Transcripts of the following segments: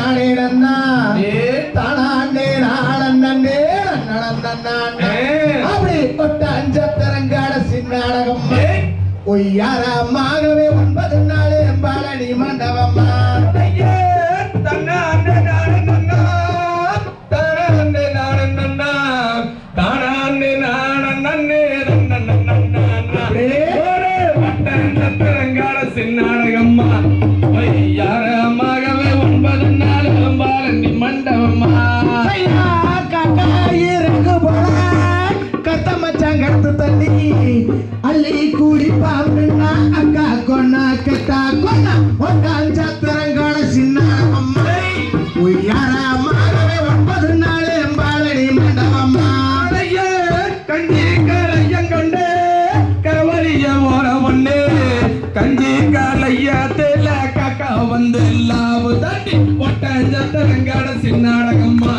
நானே நன்னா தானாண்டே நானே அப்படி கொட்ட அஞ்சத்தரங்காட சின்னாடகம் ஒய்யாரமாகவே ஒன்பது ஒன்பது நாள் பாலடி மண்டபம்மா ஆளையே கஞ்சி கரையங்கொண்டு கவலிய ஓர ஒண்ணு. கஞ்சி காலைய தேல வந்து லாவு தட்டி ஒட்டஞ்சத்தரங்காட சின்னாடகம்மா.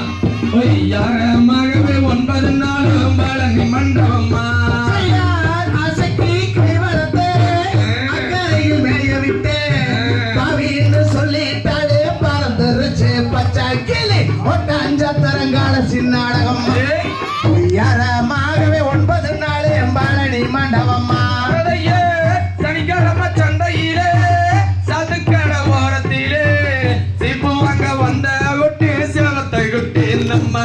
ஒய்யார உய்யாரமாகவே ஒன்பது நாள் எம்பாலனி மண்டபம்மா. ஆளையே சனிக்கிழமை சந்தையிலே சதுக்கட ஓரத்திலே. சிப்பு வாங்க வந்த குட்டி சேலத்தை குட்டி நம்ம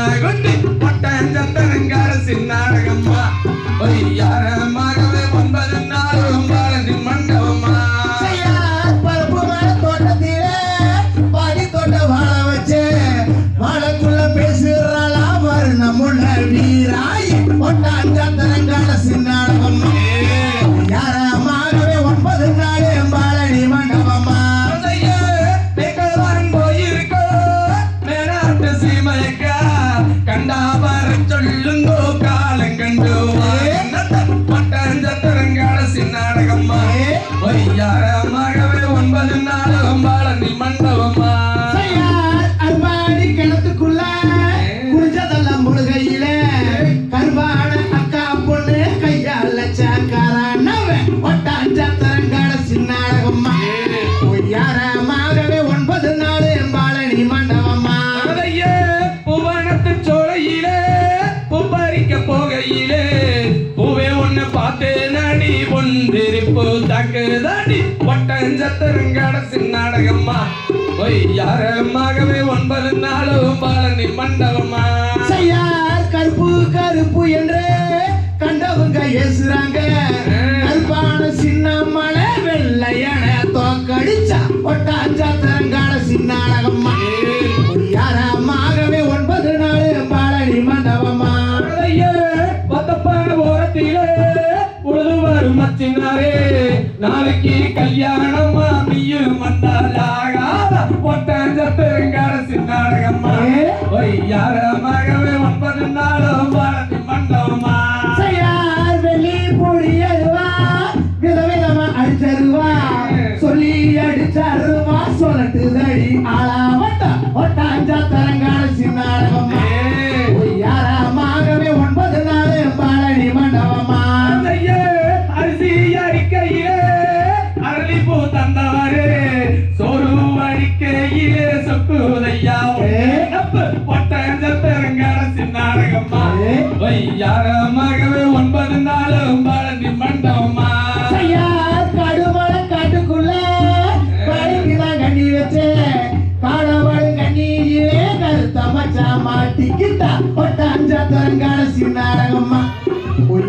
ஒட்டஞ்சத்திரங்காட சின்னாடகம்மா. ஒய் யாரமாகவே ஒன்பது நாளும் பழனி மண்டபமா செய்யார் கருப்பு கருப்பு என்று கண்டவங்க ஏசுறாங்க. கருப்பான சின்ன மலை வெள்ளையன தோக்கடிச்சா. ஒட்டாஞ்சாத்திரங்கான சின்னாடகம்மா கல்யாணமா நீயும் வந்தாலாகாத ஒட்டஞ்சத்திரங்காட சின்னாடகம்மா ஒய் யாரமாகவே ஒன்பது நாளும் பழனி மண்டபமா வெளி பொழியருவா விதவிதமா அடிச்சருவா சொல்லி அடிச்சருவா சொல்லட்டுதடி. ஆளாவட்ட வையாரமாகவே ஒன்பது நாளும் பழனி மண்டபமா? செய்யார் கடுமலை காட்டுக்குள்ள பழங்கிதான் கண்ணி வச்சே. காடவள் கண்ணியிலே கருத்த மச்சா மாட்டிக்கிட்டா. ஒட்டாஞ்சாத்திரங்கான சின்னாடகம்மா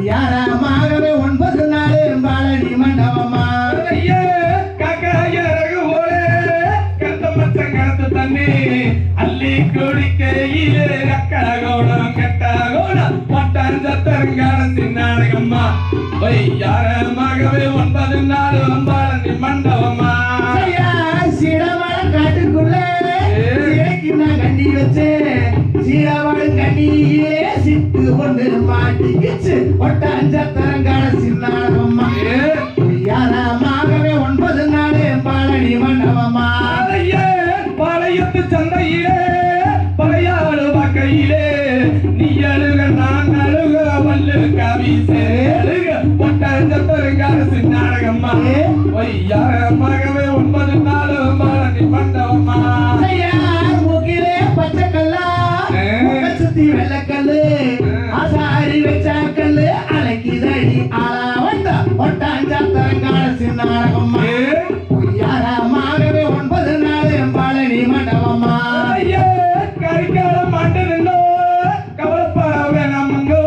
யாரமாகவே ஒன்பது நாள் பழனி மண்டபமா? ஐயே, தண்ணி, அள்ளி குடிக்கையிலே வையாரமாகவே ஒன்பது நாளும் பழனி மண்டபமா? சிடமலை காட்டுக்குள்ள கண்ணி வச்சே சீரவள் கண்ணியிலே சிட்டு ஒன்று மாட்டிக்கிச்சு. ஒட்டாஞ்சத்திரங்கான சின்னாடகம்மா ஏ, யாரமாகவே ஒன்பது நாள் பழனி மண்டபமா. அதையே, பாளையத்து சந்தையிலே பழையாளு வகையிலே சின்னாரகம்மா பொய்யாரமாகவே ஒன்பது நாள் பழனி மண்டபமா ஐயே, கரிகால மாட்டேனோ, கவலைப்பட வேணாமுங்கோ.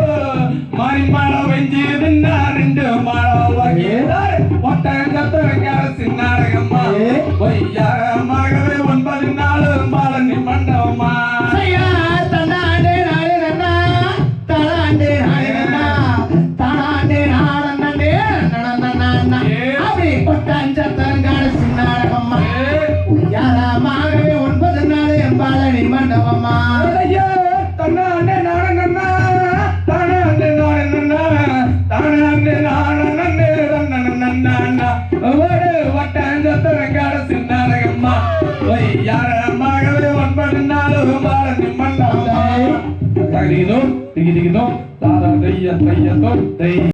மாறி மழை பெஞ்சதுன்னா ரெண்டு மழை வகையிலாய் ஒட்டகத்தரங்கால சின்னாரகம்மா. பொய்யாரமாகவே ஒன்பது நாள் பழனி மண்டபமா தன்னாண்டே தானாண்டே நானநன்னா, தானாண்டே. ஒரு சின்னாரகம்மா. மண்டபமா. தாரா தைய தையதோ, தை